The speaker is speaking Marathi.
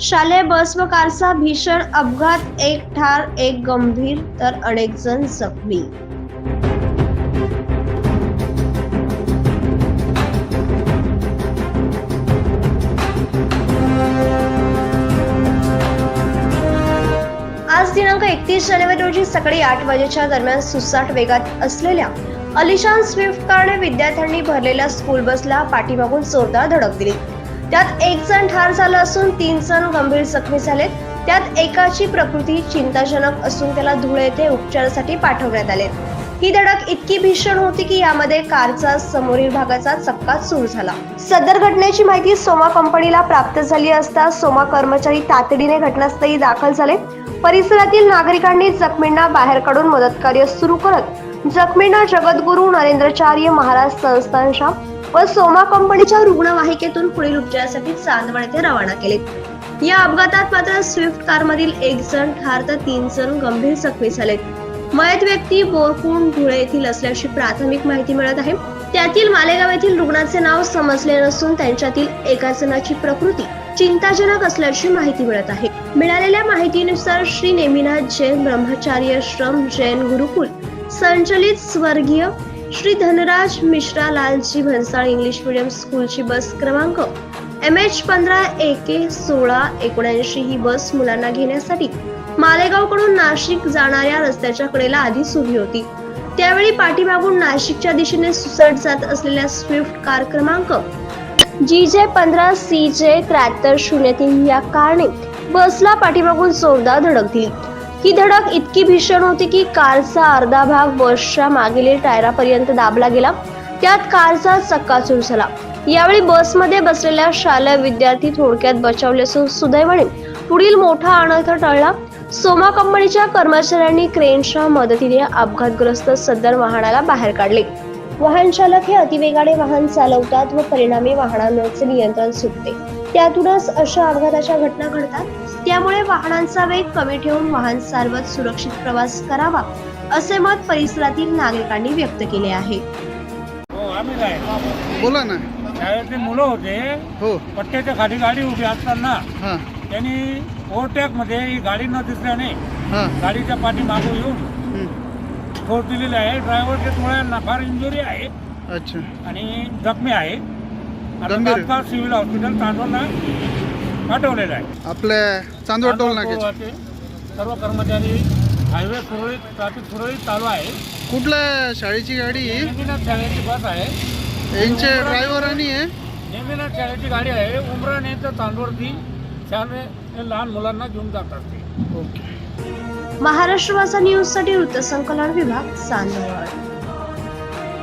शालेय बस व कारचा भीषण अपघात एक ठार एक गंभीर तर अनेक जण जखमी. एकतीस जानेवारी रोजी सकाळी आठ वाजेच्या दरम्यान सुसाट वेगात असलेल्या अलिशान स्विफ्ट कारने विद्यार्थ्यांनी भरलेल्या स्कूल बसला पाठीमागून जोरदार धडक दिली. त्यात एक जण ठार झाला असून तीन जण गंभीर जखमी झालेत. त्यात एकाची प्रकृती चिंताजनक असून त्याला धुळे येथे उपचारासाठी पाठवण्यात आले. ही धडक इतकी भीषण होती की यामध्ये कारचा समोरील भागाचा चक्का सुरू झाला. सदर घटनेची माहिती सोमा कंपनीला प्राप्त झाली असता सोमा कर्मचारी तातडीने घटनास्थळी दाखल झाले. परिसरातील नागरिकांनी जखमींना बाहेर काढून मदत कार्य सुरू करत जखमींना जगद्गुरू नरेंद्रचार्य महाराज संस्थानच्या व सोमा कंपनीच्या रुग्णवाहिकेतून पुढील उपचारासाठी चांदवड येथे रवाना केले. या अपघातात मात्र स्विफ्ट कारमधील एक जण ठार तर तीन जण गंभीर जखमी झालेत. मयत व्यक्ती बोरकुंड धुळे येथील असल्याची प्राथमिक माहिती मिळत आहे. त्यातील मालेगाव येथील रुग्णाचे नाव समजले नसून त्यांच्यातील एका जणाची प्रकृती चिंताजनक असल्याची माहिती मिळत आहे. मिळालेल्या माहितीनुसार श्री नेमिनाथ जैन ब्रह्मचार्य श्रम जैन गुरुकुल संचलित स्वर्गीय श्री धनराज मिश्रा लालजी भन्साळ इंग्लिश मीडियम स्कूलची बस क्रमांक एम एच पंधरा ए के सोळा एकोणऐंशी ही बस मुलांना घेण्यासाठी मालेगावकडून नाशिक जाणाऱ्या रस्त्याच्या कडेला आधी सुरू होती. त्यावेळी पाठीमागून नाशिकच्या दिशेने सुसट जात असलेल्या स्विफ्ट कार क्रमांक जी जे पंधरा सी जे त्र्याहत्तर शून्य तीन या कारने बसला पाठीमागून जोरदार धडक दिली. ही धडक इतकी भीषण होती की कारचा अर्धा भाग बसच्या मागील टायरापर्यंत दाबला गेला. त्यात कारचा चक्काचूर झाला. यावेळी बसमध्ये बसलेल्या शालेय विद्यार्थी थोडक्यात बचावले असून सुदैवाने पुढील मोठा अनर्थ टळला. सोमा कंपनीच्या कर्मचाऱ्यांनी क्रेनच्या मदतीने अपघातग्रस्त सदर वाहनाला बाहेर काढले. वाहन चालक हे अतिवेगाने वाहन चालवतात व परिणामी वाहनांचे नियंत्रण सुटते. त्यातूनच अशा अपघाताच्या घटना घडतात. त्यामुळे वाहनांचा वेग कमी ठेवून वाहन चालवत सुरक्षित प्रवास करावा असे मत परिसरातील नागरिकांनी व्यक्त केले आहे. हो बोला ना. शाळेतली मुलं होते. हो. पट्ट्याच्या खाली गाडी उभी असताना हां. त्यांनी ओव्हरटेकमध्ये ही गाडी न दिसल्याने हां. गाडीच्या पाठी मागून येऊन हं. ठोस दिलेली आहे. ड्रायव्हरच्या थोड्या फार इंजुरी आहे. अच्छा. आणि जखमी आहे. आता गंभीर आहे. तात्काळ सिव्हिल हॉस्पिटल तांडवला पाठवलेलं आहे. आपल्या चांदवड टोल नाक्याचे. सर्व कर्मचारी हायवे सुरळीत ट्रॅफिक सुरळीत चालू आहे. कुठल्या शाळेची गाडी नेमिनाथ शाळेची बस आहे. यांचे ड्रायव्हर आणि आहे नेमिनाथ शाळेची गाडी आहे. उमराणे तर तांदूळती शाळे हे लहान मुलांना घेऊन जातात ते. ओके महाराष्ट्र वाचा न्यूजसाठी वृत्तसंकलन विभाग चांदवड